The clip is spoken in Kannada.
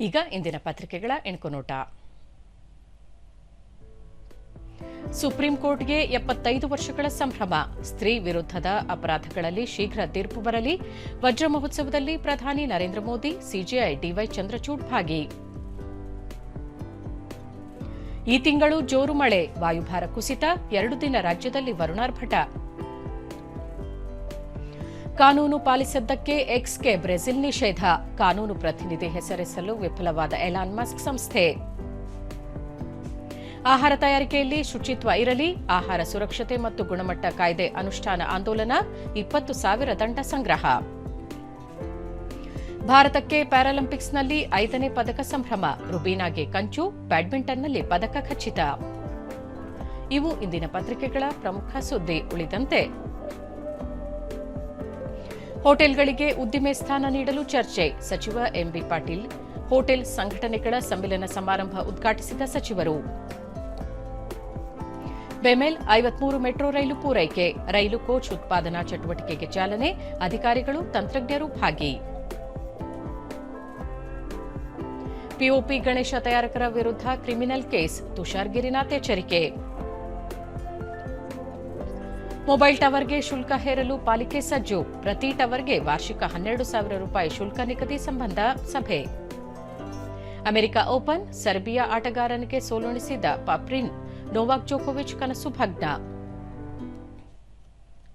ಈಗ ಇಂದಿನ ಪತ್ರಿಕೆಗಳ ಎಣ್ಕೊನೋಟ ಸುಪ್ರೀಂ ಕೋರ್ಟ್ಗೆ ಎಪ್ಪತ್ತೈದು ವರ್ಷಗಳ ಸಂಭ್ರಮ. ಸ್ತ್ರೀ ವಿರುದ್ಧದ ಅಪರಾಧಗಳಲ್ಲಿ ಶೀಘ್ರ ತೀರ್ಪು ಬರಲಿ. ವಜ್ರ ಮಹೋತ್ಸವದಲ್ಲಿ ಪ್ರಧಾನಿ ನರೇಂದ್ರ ಮೋದಿ, ಸಿಜೆಐ ಡಿವೈ ಚಂದ್ರಚೂಡ್ ಭಾಗಿ. ಈ ತಿಂಗಳು ಜೋರು ಮಳೆ. ವಾಯುಭಾರ ಕುಸಿತ. ಎರಡು ದಿನ ರಾಜ್ಯದಲ್ಲಿ ವರುಣಾರ್ಭಟ. ಕಾನೂನು ಪಾಲಿಸದ್ದಕ್ಕೆ ಎಕ್ಸ್ಗೆ ಬ್ರೆಜಿಲ್ ನಿಷೇಧ. ಕಾನೂನು ಪ್ರತಿನಿಧಿ ಹೆಸರಿಸಲು ವಿಫಲವಾದ ಎಲಾನ್ ಮಸ್ಕ್ ಸಂಸ್ಥೆ. ಆಹಾರ ತಯಾರಿಕೆಯಲ್ಲಿ ಶುಚಿತ್ವ ಇರಲಿ, ಆಹಾರ ಸುರಕ್ಷತೆ ಮತ್ತು ಗುಣಮಟ್ಟ ಕಾಯ್ದೆ ಅನುಷ್ಠಾನ ಆಂದೋಲನ, ಇಪ್ಪತ್ತು ಸಾವಿರ ದಂಡ ಸಂಗ್ರಹ. ಭಾರತಕ್ಕೆ ಪ್ಯಾರಾಲಿಂಪಿಕ್ಸ್ನಲ್ಲಿ ಐದನೇ ಪದಕ ಸಂಭ್ರಮ, ರುಬೀನಾಗೆ ಕಂಚು, ಬ್ಯಾಡ್ಮಿಂಟನ್ನಲ್ಲಿ ಪದಕ ಖಚಿತ. ಇವು ಇಂದಿನ ಪತ್ರಿಕೆಗಳ ಪ್ರಮುಖ ಸುದ್ದಿ, ಉಳಿದಂತೆ ಹೋಟೆಲ್ಗಳಿಗೆ ಉದ್ದಿಮೆ ಸ್ಥಾನ ನೀಡಲು ಚರ್ಚೆ, ಸಚಿವ ಎಂಬಿ ಪಾಟೀಲ್. ಹೋಟೆಲ್ ಸಂಘಟನೆಗಳ ಸಮ್ಮಿಲನ ಸಮಾರಂಭ ಉದ್ಘಾಟಿಸಿದ ಸಚಿವರು. ಬೆಮೆಲ್ ಐವತ್ಮೂರು ಮೆಟ್ರೋ ರೈಲು ಪೂರೈಕೆ, ರೈಲು ಕೋಚ್ ಉತ್ಪಾದನಾ ಚಟುವಟಿಕೆಗೆ ಚಾಲನೆ, ಅಧಿಕಾರಿಗಳು, ತಂತ್ರಜ್ಞರು ಭಾಗಿ. ಪಿಒಪಿ ಗಣೇಶ ತಯಾರಕರ ವಿರುದ್ಧ ಕ್ರಿಮಿನಲ್ ಕೇಸ್ ತುಷಾರ್ ಗಿರಿನಾಥ್ ಎಚ್ಚರಿಕೆ. ಮೊಬೈಲ್ ಟವರ್ಗೆ ಶುಲ್ಕ ಹೇರಲು ಪಾಲಿಕೆ ಸಜ್ಜು. ಪ್ರತಿ ಟವರ್ಗೆ ವಾರ್ಷಿಕ ಹನ್ನೆರಡು ಸಾವಿರ ರೂಪಾಯಿ ಶುಲ್ಕ ನಿಗದಿ ಸಂಬಂಧ ಸಭೆ. ಅಮೆರಿಕ ಓಪನ್, ಸರ್ಬಿಯಾ ಆಟಗಾರನಿಗೆ ಸೋಲುಣಿಸಿದ ಪಾಪ್ರಿನ್, ನೋವಾಕ್ ಜೋಕೋವಿಚ್ ಕನಸು ಭಗ್ನ.